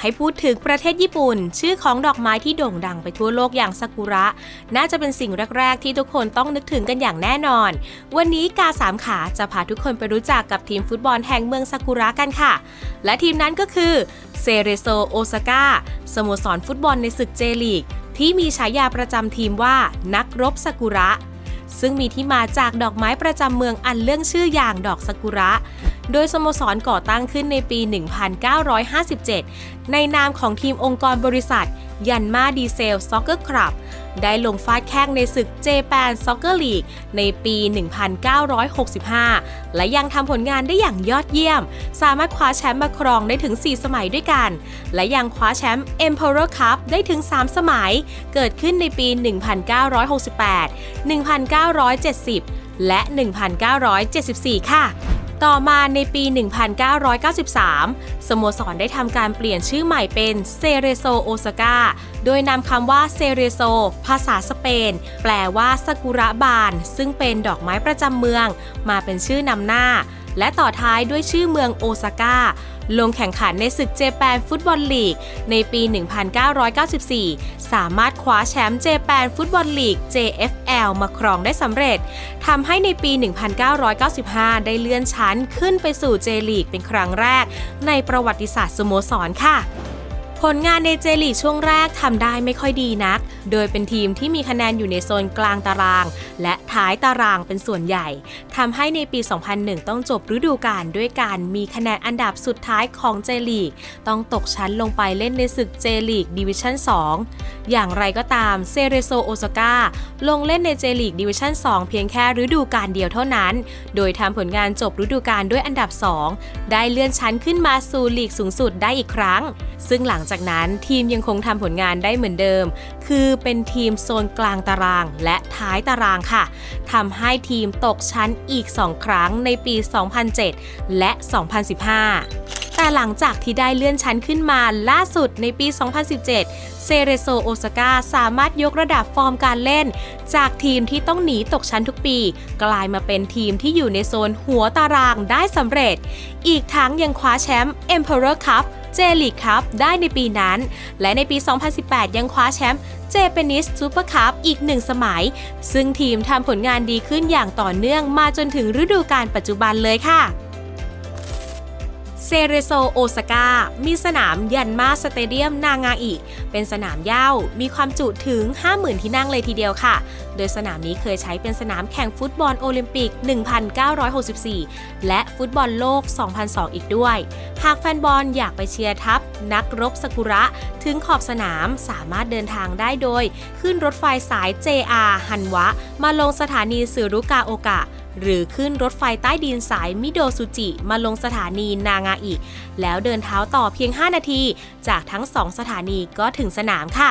ให้พูดถึงประเทศญี่ปุ่น ชื่อของดอกไม้ที่โด่งดังไปทั่วโลกอย่างซากุระ น่าจะเป็นสิ่งแรก ๆ ที่ทุกคนต้องนึกถึงกันอย่างแน่นอน วันนี้กาสามขาจะพาทุกคนไปรู้จักกับทีมฟุตบอลแห่งเมืองซากุระกันค่ะ และทีมนั้นก็คือเซเรโซโอซาก้าสโมสรฟุตบอลในศึกเจลีก ที่มีฉายาประจำทีมว่านักรบซากุระซึ่งมีที่มาจากดอกไม้ประจำเมืองอันเรื่องชื่ออย่างดอกซากุระ โดยสโมสรก่อตั้งขึ้นในปี 1957 ในนามของทีมองค์กรบริษัท ยันมาดีเซลซ็อกเกอร์คลับ ได้ลงฟาดแข้งในศึกเจแปนซ็อกเกอร์ลีกในปี 1965 และยังทำผลงานได้อย่างยอดเยี่ยม สามารถคว้าแชมป์มาครองได้ถึง 4 สมัยด้วยกัน และยังคว้าแชมป์ Emperor Cup ได้ถึง 3 สมัย เกิดขึ้นในปี 1968 1970 และ 1974 ค่ะ ต่อมาในปี 1993 สโมสรได้ทำการเปลี่ยนชื่อใหม่เป็นเซเรโซโอซาก้า โดยนำคำว่าเซเรโซภาษาสเปน แปลว่าซากุระบาน ซึ่งเป็นดอกไม้ประจำเมือง มาเป็นชื่อนำหน้า และต่อท้ายด้วยชื่อเมืองโอซาก้า ลงแข่งขันในศึกเจแปนฟุตบอลลีก ในปี 1994 สามารถคว้าแชมป์เจแปนฟุตบอลลีก JFL มาครองได้สำเร็จทำให้ในปี 1995 ได้เลื่อนชั้นขึ้นไปสู่เจลีกเป็นครั้งแรก ในประวัติศาสตร์สโมสรค่ะ ผลงานในเจลีกช่วงแรกทำได้ไม่ค่อยดีนัก โดยเป็นทีมที่มีคะแนนอยู่ในโซนกลางตาราง และท้ายตารางเป็นส่วนใหญ่ ทำให้ในปี 2001 ต้องจบฤดูกาลด้วยการมีคะแนนอันดับสุดท้ายของเจลีก ต้องตกชั้นลงไปเล่นในศึกเจลีกดิวิชั่น 2 อย่างไรก็ตามเซเรโซโอซาก้าลงเล่นในเจลีกดิวิชั่น 2 เพียงแค่ฤดูกาลเดียวเท่านั้น โดยทำผลงานจบฤดูกาลด้วยอันดับ 2 ได้เลื่อนชั้นขึ้นมาสู่ลีกสูงสุดได้อีกครั้ง ซึ่งหลังจากนั้นทีมยังคงทำผลงานได้เหมือนเดิม คือเป็นทีมโซนกลางตารางและท้ายตารางค่ะทำให้ทีมตกชั้นอีก 2 ครั้งในปี 2007 และ 2015แต่หลังจากที่ได้เลื่อนชั้นขึ้นมาล่าสุดในปี 2017 เซเรโซโอซาก้าสามารถยกระดับฟอร์มการเล่น จากทีมที่ต้องหนีตกชั้นทุกปี กลายมาเป็นทีมที่อยู่ในโซนหัวตารางได้สำเร็จ อีกทั้งยังคว้าแชมป์ Emperor Cup เจลีกคัพได้ในปีนั้น และในปี 2018 ยังคว้าแชมป์เจเปนิสซูเปอร์คัพอีกหนึ่งสมัย ซึ่งทีมทำผลงานดีขึ้นอย่างต่อเนื่องมาจนถึงฤดูกาลปัจจุบันเลยค่ะ เซเรโซโอซาก้า มีสนามยันมาสเตเดียมนางาอิ เป็นสนามเย้ามีความจุถึง 50,000 ที่นั่งเลยทีเดียวค่ะ โดยสนามนี้เคยใช้เป็นสนามแข่งฟุตบอลโอลิมปิก 1964 และฟุตบอลโลก 2002 อีกด้วย หากแฟนบอลอยากไปเชียร์ทัพ นักรบสกุระ ถึงขอบสนามสามารถเดินทางได้โดย ขึ้นรถไฟสาย JR ฮันวะ มาลงสถานีสึรุกาโอกะ หรือขึ้นรถไฟใต้ดินสายมิโดซุจิ มาลงสถานีนางาอิแล้วเดินเท้าต่อเพียง 5 นาที จากทั้ง 2 สถานีก็ถึงสนามค่ะ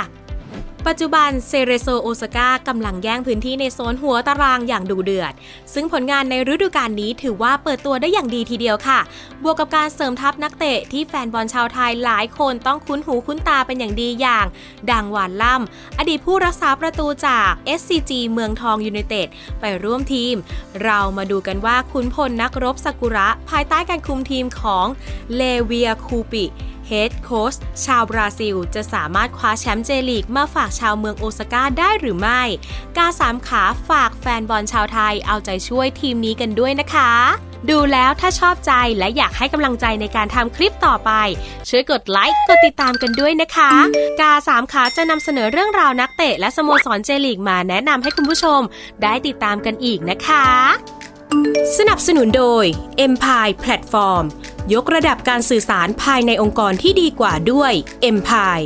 ปัจจุบันเซเรโซโอซาก้ากำลังแย่งพื้นที่ในโซนหัวตารางอย่างดุเดือด ซึ่งผลงานในฤดูกาลนี้ถือว่าเปิดตัวได้อย่างดีทีเดียวค่ะ บวกกับการเสริมทัพนักเตะที่แฟนบอลชาวไทยหลายคนต้องคุ้นหูคุ้นตาเป็นอย่างดีอย่าง ดังหวานล่ำ อดีตผู้รักษาประตูจาก SCG เมืองทองยูไนเต็ดไปร่วมทีม เรามาดูกันว่าขุนพลนักรบซากุระ ภายใต้การคุมทีมของเลเวียคูปิ เฮดโค้ชชาวบราซิล จะสามารถคว้าแชมป์เจลีกมาฝากชาวเมืองโอซาก้าได้หรือไม่ กาสามขาฝากแฟนบอลชาวไทยเอาใจช่วยทีมนี้กันด้วยนะคะ ดูแล้วถ้าชอบใจและอยากให้กำลังใจในการทำคลิปต่อไป ช่วยกดไลค์กดติดตามกันด้วยนะคะ กาสามขาจะนำเสนอเรื่องราวนักเตะและสโมสรเจลีกมาแนะนำให้คุณผู้ชม ได้ติดตามกันอีกนะคะ สนับสนุนโดย Empire Platform ยกระดับการสื่อสารภายในองค์กรที่ดีกว่าด้วย Empire